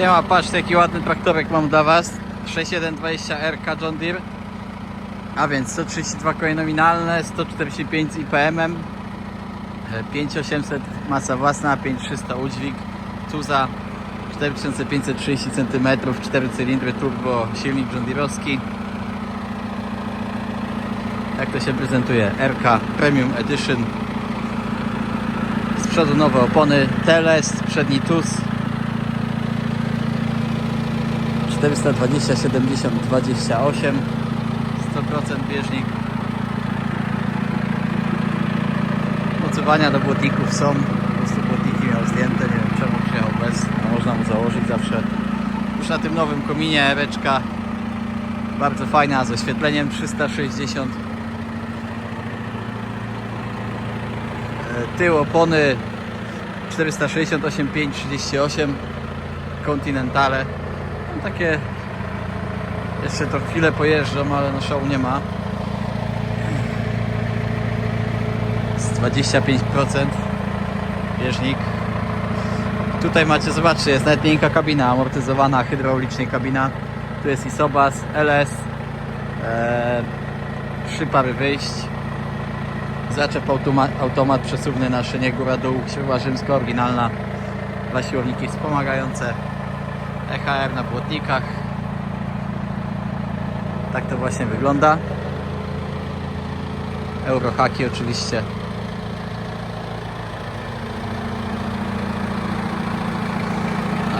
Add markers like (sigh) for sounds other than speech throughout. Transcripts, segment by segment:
Siema, patrz jaki ładny traktorek mam dla Was. 6120 RK John Deere. A więc 132 konie nominalne, 145 z IPM-em 5800 masa własna, 5300 udźwig Tuza 4530 cm, 4 cylindry turbo, silnik John Deere'owski Jak to się prezentuje? RK Premium Edition. Z przodu nowe opony Telest, przedni TUS 420 70 28 100% bieżnik. Mocowania do błotników są. Po prostu błotniki miał zdjęte nie wiem czemu przyjechał bez. Można mu założyć zawsze. Już na tym nowym kominie eweczka. Bardzo fajna z oświetleniem 360 E, tył opony 468 5 38 Continentale no takie jeszcze to chwilę pojeżdżą, ale no nie ma. Z 25% bieżnik. Tutaj macie, zobaczcie, jest nawet miękka kabina, amortyzowana, hydraulicznie kabina. Tu jest Isobas, LS, e, trzy pary wyjść. Zaczep automat, automat przesuwny na szynie góra-dół, śruba rzymska oryginalna. Dwa siłowniki wspomagające. EHR na błotnikach. Tak to właśnie wygląda. Eurohaki oczywiście.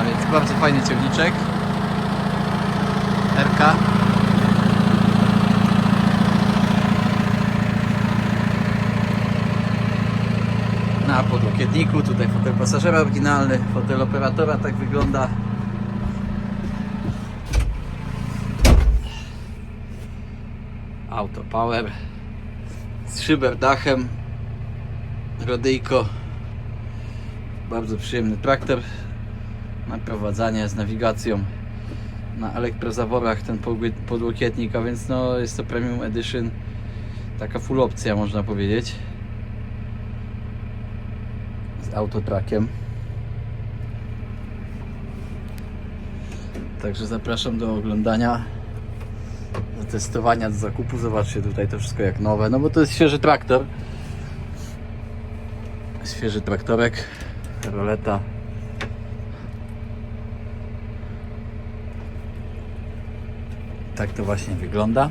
A więc bardzo fajny ciągniczek. RK. Na podłokietniku, tutaj fotel pasażera oryginalny, fotel operatora tak wygląda. Auto Power z szyberdachem Rodyjko. Bardzo przyjemny traktor na prowadzenie z nawigacją na elektrozaworach ten podłokietnik, a więc no jest to Premium Edition. Taka full opcja można powiedzieć. Z autotrakiem. Także zapraszam do oglądania do testowania, do zakupu. Zobaczcie tutaj to wszystko jak nowe, no bo to jest świeży traktor. Świeży traktorek, roleta. Tak to właśnie wygląda.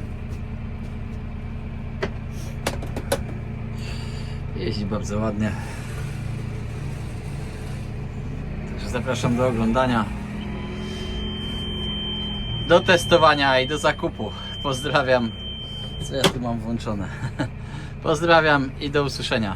Jeździ bardzo ładnie. Także zapraszam do oglądania do testowania i do zakupu. Pozdrawiam. Co ja tu mam włączone? (laughs) Pozdrawiam i do usłyszenia.